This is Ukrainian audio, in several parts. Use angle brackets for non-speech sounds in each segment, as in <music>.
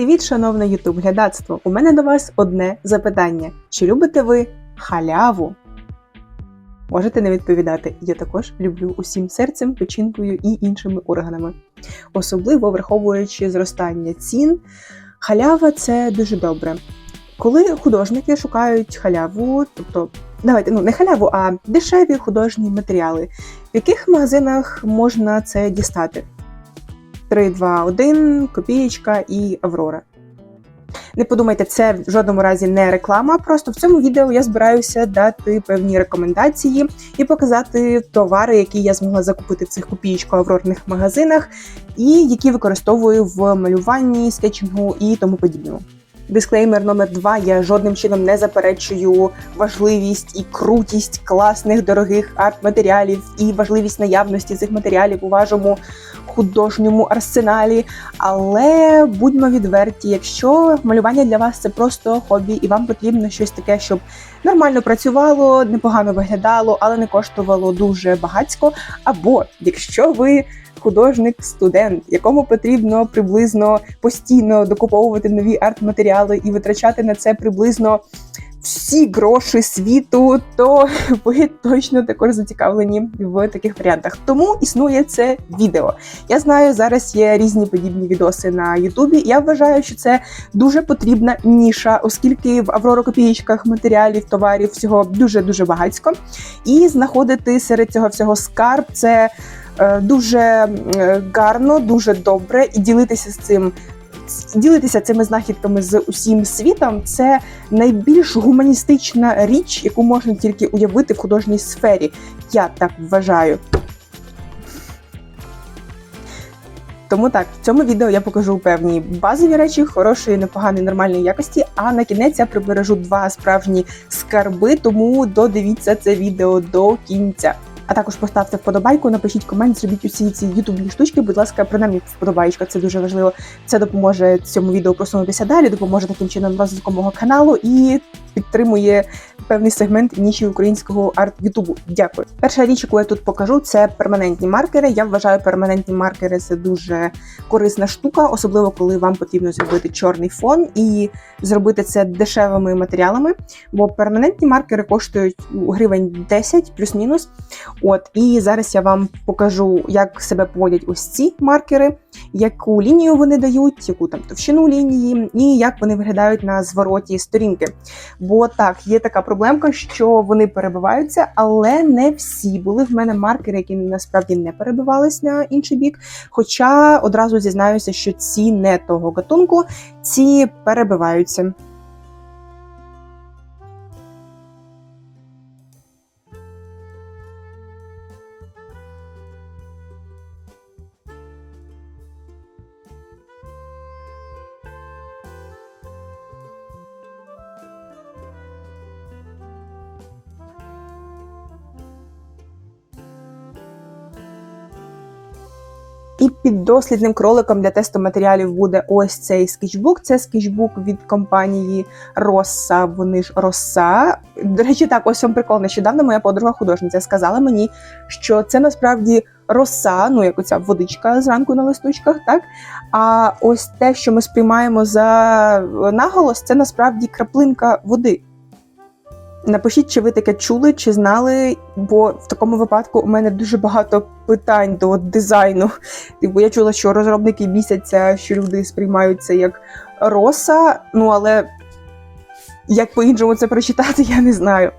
Привіт, шановне ютуб глядацтво! У мене до вас одне запитання: чи любите ви халяву? Можете не відповідати. Я також люблю усім серцем, печінкою і іншими органами. Особливо враховуючи зростання цін, халява це дуже добре. Коли художники шукають халяву, тобто давайте ну не халяву, а дешеві художні матеріали, в яких магазинах можна це дістати? 3, 2, 1, копієчка і Аврора. Не подумайте, це в жодному разі не реклама. Просто в цьому відео я збираюся дати певні рекомендації і показати товари, які я змогла закупити в цих копієчко-аврорних магазинах, і які використовую в малюванні, скетчингу і тому подібному. Дисклеймер номер два: я жодним чином не заперечую важливість і крутість класних дорогих арт-матеріалів і важливість наявності цих матеріалів у вашому художньому арсеналі. Але будьмо відверті, якщо малювання для вас це просто хобі, і вам потрібно щось таке, щоб нормально працювало, непогано виглядало, але не коштувало дуже багатько. Або якщо ви художник-студент, якому потрібно приблизно постійно докуповувати нові арт-матеріали і витрачати на це приблизно всі гроші світу, то <laughs> ви точно також зацікавлені в таких варіантах. Тому існує це відео. Я знаю, зараз є різні подібні відоси на Ютубі. Я вважаю, що це дуже потрібна ніша, оскільки в авророкопієчках матеріалів, товарів всього дуже дуже багатько. І знаходити серед цього всього скарб це. е, Дуже е, гарно, дуже добре, і ділитися з цим ділитися цими знахідками з усім світом це найбільш гуманістична річ, яку можна тільки уявити в художній сфері. Я так вважаю. Тому так, в цьому відео я покажу певні базові речі, хорошої, непоганої, нормальної якості. А на кінець я прибережу два справжні скарби, тому додивіться це відео до кінця. А також поставте вподобайку, напишіть комент, зробіть усі ці ютубні штучки. Будь ласка, принаймні вподобайка, це дуже важливо. Це допоможе цьому відео просунутися далі, допоможе таким чином розвитку мого каналу і підтримує певний сегмент ніші українського арт-ютубу. Дякую. Перша річ, яку я тут покажу, це перманентні маркери. Я вважаю, перманентні маркери це дуже корисна штука, особливо коли вам потрібно зробити чорний фон і зробити це дешевими матеріалами. Бо перманентні маркери коштують ну, гривень 10 плюс-мінус. От і зараз я вам покажу, як себе поводять ось ці маркери, яку лінію вони дають, яку там товщину лінії, і як вони виглядають на звороті сторінки. Бо так, є така проблемка, що вони перебиваються, але не всі були в мене маркери, які насправді не перебивались на інший бік. Хоча одразу зізнаюся, що ці не того гатунку, ці перебиваються. І під дослідним кроликом для тесту матеріалів буде ось цей скетчбук. Це скетчбук від компанії Роса. Вони ж Роса. До речі, так, ось вам прикол. Нещодавно моя подруга художниця сказала мені, що це насправді роса, ну як оця водичка зранку на листочках, так? А ось те, що ми сприймаємо за наголос, це насправді краплинка води. Напишіть, чи ви таке чули, чи знали, бо в такому випадку у мене дуже багато питань до дизайну. Бо я чула, що розробники місяця, що люди сприймають це як роса, ну але як по-іншому це прочитати, <laughs> я не знаю.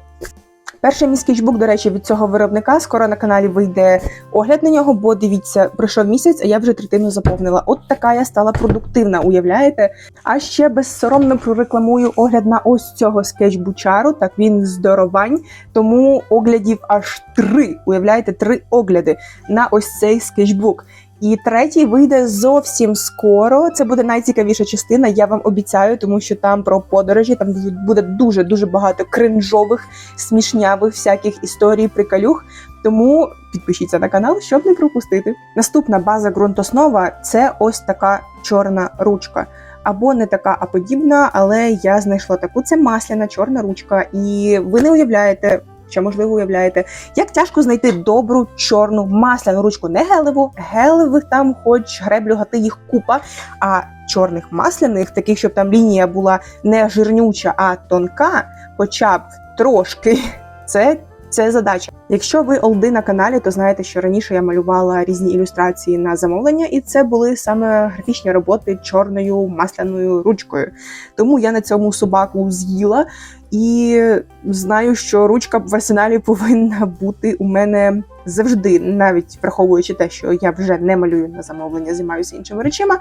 Перший мій скетчбук, до речі, від цього виробника. Скоро на каналі вийде огляд на нього, бо дивіться, пройшов місяць, а я вже третину заповнила. От така я стала продуктивна, уявляєте? А ще безсоромно прорекламую огляд на ось цього скетчбучару. Так він здоровань, тому оглядів аж три. Уявляєте, три огляди на ось цей скетчбук. І третій вийде зовсім скоро. Це буде найцікавіша частина. Я вам обіцяю, тому що там про подорожі там буде дуже дуже багато кринжових, смішнявих всяких історій, приколюх. Тому підпишіться на канал, щоб не пропустити. Наступна база ґрунтоснова це ось така чорна ручка. Або не така, а подібна, але я знайшла таку. Це масляна чорна ручка, і ви не уявляєте. Чи, можливо, уявляєте, як тяжко знайти добру чорну масляну ручку, не гелеву, гелевих там, хоч греблю гати їх купа. А чорних масляних, таких, щоб там лінія була не жирнюча, а тонка, хоча б трошки, <laughs> це це задача. Якщо ви олди на каналі, то знаєте, що раніше я малювала різні ілюстрації на замовлення, і це були саме графічні роботи чорною масляною ручкою. Тому я на цьому собаку з'їла і знаю, що ручка в арсеналі повинна бути у мене завжди, навіть враховуючи те, що я вже не малюю на замовлення, займаюся іншими речами.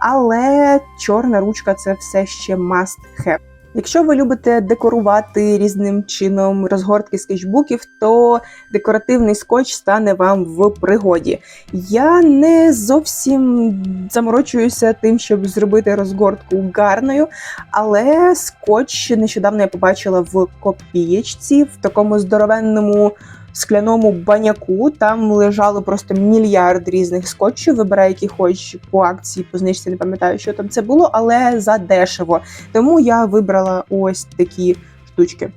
Але чорна ручка це все ще must have. Якщо ви любите декорувати різним чином розгортки скетчбуків, то декоративний скотч стане вам в пригоді. Я не зовсім заморочуюся тим, щоб зробити розгортку гарною, але скотч нещодавно я побачила в копієчці в такому здоровенному скляному баняку. Там лежало просто мільярд різних скотчів. Вибирай, які хоч по акції, по знижці, не пам'ятаю, що там це було, але за дешево. Тому я вибрала ось такі штучки.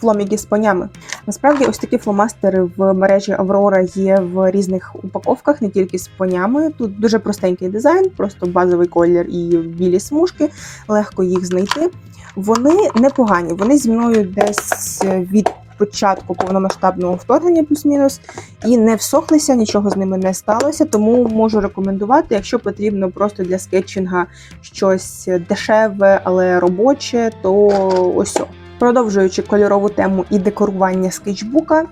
Фломіки з понями. Насправді, ось такі фломастери в мережі Аврора є в різних упаковках, не тільки з понями. Тут дуже простенький дизайн, просто базовий колір і білі смужки, легко їх знайти. Вони непогані, вони зі мною десь від початку повномасштабного вторгнення, плюс-мінус, і не всохлися, нічого з ними не сталося. Тому можу рекомендувати, якщо потрібно просто для скетчинга щось дешеве, але робоче, то ось. Продовжуючи кольорову тему і декорування скетчбука,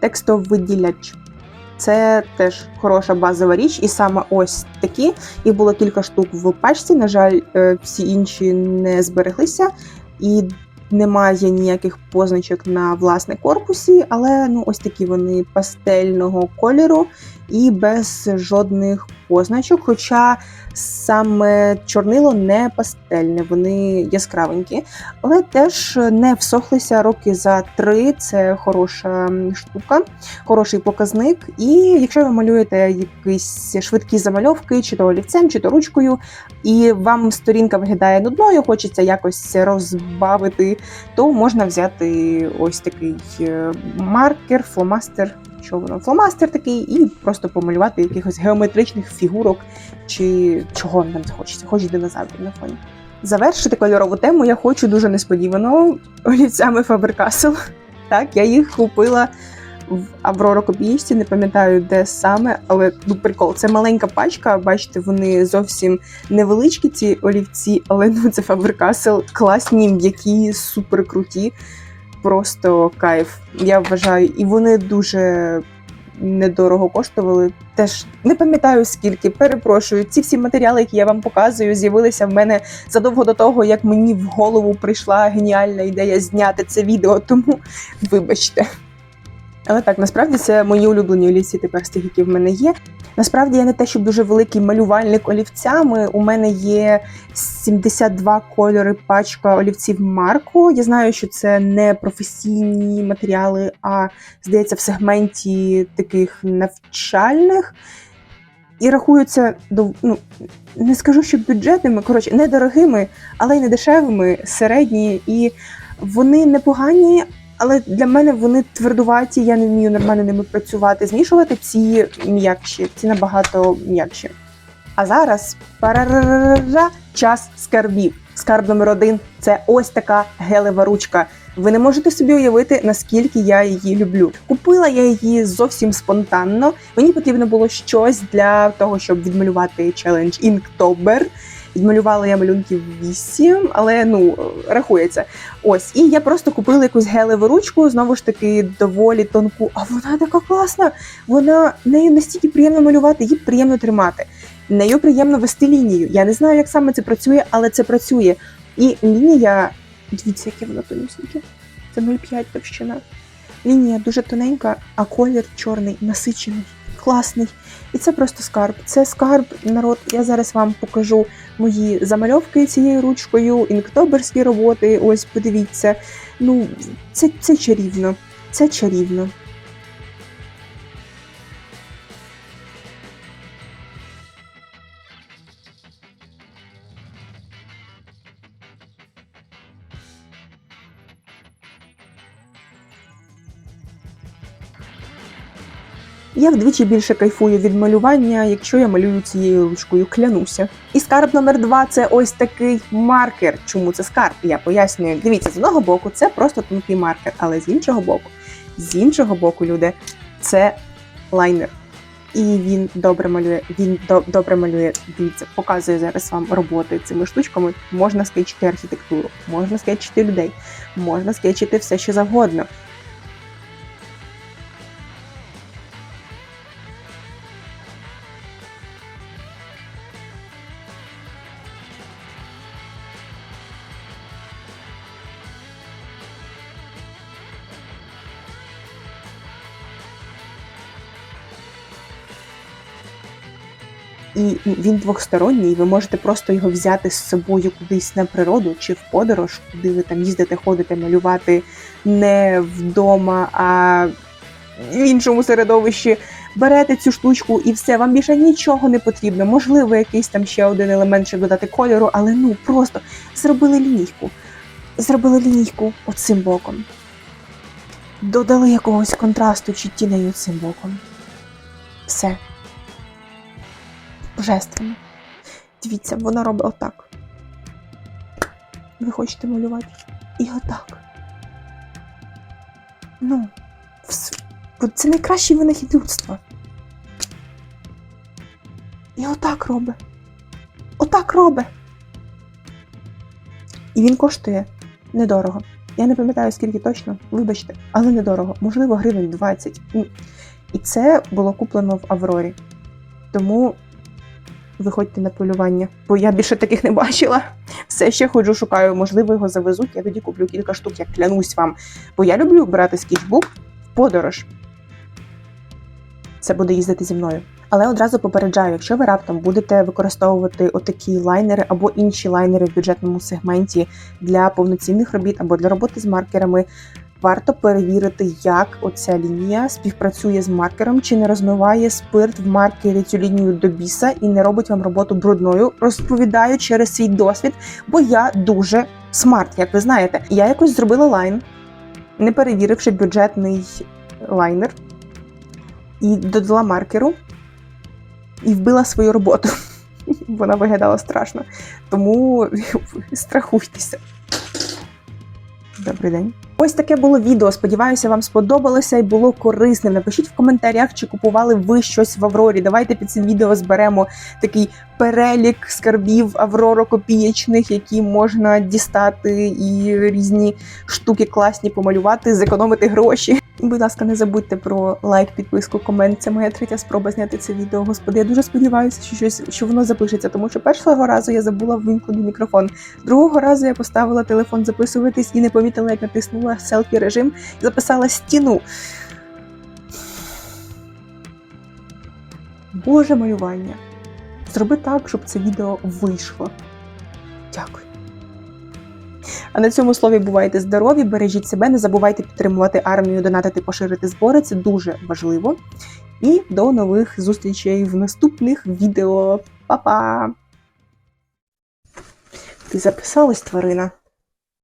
текстовиділяч. Це теж хороша базова річ, і саме ось такі. Їх було кілька штук в пачці. На жаль, е, всі інші не збереглися. І немає ніяких позначок на власне корпусі, але ну ось такі вони пастельного кольору і без жодних позначок. Хоча саме чорнило не пастельне, вони яскравенькі, але теж не всохлися роки за три. Це хороша штука, хороший показник. І якщо ви малюєте якісь швидкі замальовки, чи то олівцем, чи то ручкою, і вам сторінка виглядає нудною, хочеться якось розбавити, то можна взяти ось такий е, маркер, фломастер що воно фломастер такий, і просто помалювати якихось геометричних фігурок чи чого нам захочеться, хоч динозаврів на фоні. Завершити кольорову тему я хочу дуже несподівано олівцями Faber-Castell. Так, я їх купила в Аврора копіїчці, не пам'ятаю, де саме, але ну, прикол, це маленька пачка. Бачите, вони зовсім невеличкі, ці олівці, але ну це Faber-Castell, класні, м'які, супер круті просто кайф. Я вважаю, і вони дуже недорого коштували. Теж не пам'ятаю скільки. Перепрошую, ці всі матеріали, які я вам показую, з'явилися в мене задовго до того, як мені в голову прийшла геніальна ідея зняти це відео. Тому вибачте. Але так, насправді це мої улюблені олівці тепер з тих, які в мене є. Насправді я не те, щоб дуже великий малювальник олівцями. У мене є 72 кольори пачка олівців Марко. Я знаю, що це не професійні матеріали, а здається, в сегменті таких навчальних. І рахуються ну, не скажу, що бюджетними, коротше, недорогими, але й не дешевими, середні. І вони непогані, але для мене вони твердуваті, я не вмію нормально ними працювати. Змішувати ці м'якші, ці набагато м'якші. А зараз парарара, час скарбів. Скарб номер один це ось така гелева ручка. Ви не можете собі уявити, наскільки я її люблю. Купила я її зовсім спонтанно. Мені потрібно було щось для того, щоб відмалювати челендж Inktober. Відмалювала я малюнків 8, але ну рахується. Ось, і я просто купила якусь гелеву ручку, знову ж таки, доволі тонку. А вона така класна! Вона нею настільки приємно малювати, її приємно тримати. Нею приємно вести лінію. Я не знаю, як саме це працює, але це працює. І лінія, дивіться, яке воно тонюсеньке. Це 0,5 товщина. Лінія дуже тоненька, а колір чорний, насичений, класний. І це просто скарб. Це скарб, народ. Я зараз вам покажу мої замальовки цією ручкою, інктоберські роботи. Ось, подивіться. Ну, це, це чарівно. Це чарівно. Я вдвічі більше кайфую від малювання, якщо я малюю цією ручкою, клянуся. І скарб номер два це ось такий маркер. Чому це скарб? Я пояснюю. Дивіться, з одного боку, це просто тонкий маркер, але з іншого боку, з іншого боку, люди, це лайнер. І він добре малює. Він до, добре малює. Дивіться, показує зараз вам роботи цими штучками. Можна скетчити архітектуру, можна скетчити людей, можна скетчити все, що завгодно. І він двохсторонній, ви можете просто його взяти з собою кудись на природу чи в подорож, куди ви там їздите, ходите, малювати не вдома, а в іншому середовищі. Берете цю штучку і все, вам більше нічого не потрібно. Можливо, якийсь там ще один елемент, щоб додати кольору, але ну просто зробили лінійку. Зробили лінійку оцим боком. Додали якогось контрасту чи тінею цим боком. Все божественно. Дивіться, вона робить отак. Ви хочете малювати? І отак. Ну, це найкращий винахід людства. І отак робить. Отак робить. І він коштує недорого. Я не пам'ятаю, скільки точно, вибачте, але недорого. Можливо, гривень 20. Ну, І це було куплено в Аврорі. Тому виходьте на полювання, бо я більше таких не бачила. Все ще ходжу, шукаю, можливо, його завезуть. Я тоді куплю кілька штук, я клянусь вам. Бо я люблю брати скетчбук в подорож. Це буде їздити зі мною. Але одразу попереджаю, якщо ви раптом будете використовувати отакі лайнери або інші лайнери в бюджетному сегменті для повноцінних робіт або для роботи з маркерами, варто перевірити, як оця лінія співпрацює з маркером, чи не розмиває спирт в маркері цю лінію до біса і не робить вам роботу брудною. Розповідаю через свій досвід, бо я дуже смарт, як ви знаєте. Я якось зробила лайн, не перевіривши бюджетний лайнер, і додала маркеру і вбила свою роботу. <laughs> Вона виглядала страшно. Тому <laughs> страхуйтеся. Добрий день. Ось таке було відео. Сподіваюся, вам сподобалося і було корисним. Напишіть в коментарях, чи купували ви щось в Аврорі. Давайте під цим відео зберемо такий перелік скарбів авророкопієчних, які можна дістати, і різні штуки класні помалювати, зекономити гроші. Будь ласка, не забудьте про лайк, підписку, комент. Це моя третя спроба зняти це відео. Господи, я дуже сподіваюся, що щось що воно запишеться, тому що першого разу я забула вимкнути мікрофон. Другого разу я поставила телефон записуватись і не помітила, як натиснула селфі режим і записала стіну. Боже малювання. Зроби так, щоб це відео вийшло. Дякую. А на цьому слові бувайте здорові, бережіть себе, не забувайте підтримувати армію, донатити, поширити збори. Це дуже важливо. І до нових зустрічей в наступних відео. Па-па! Ти записалась, тварина?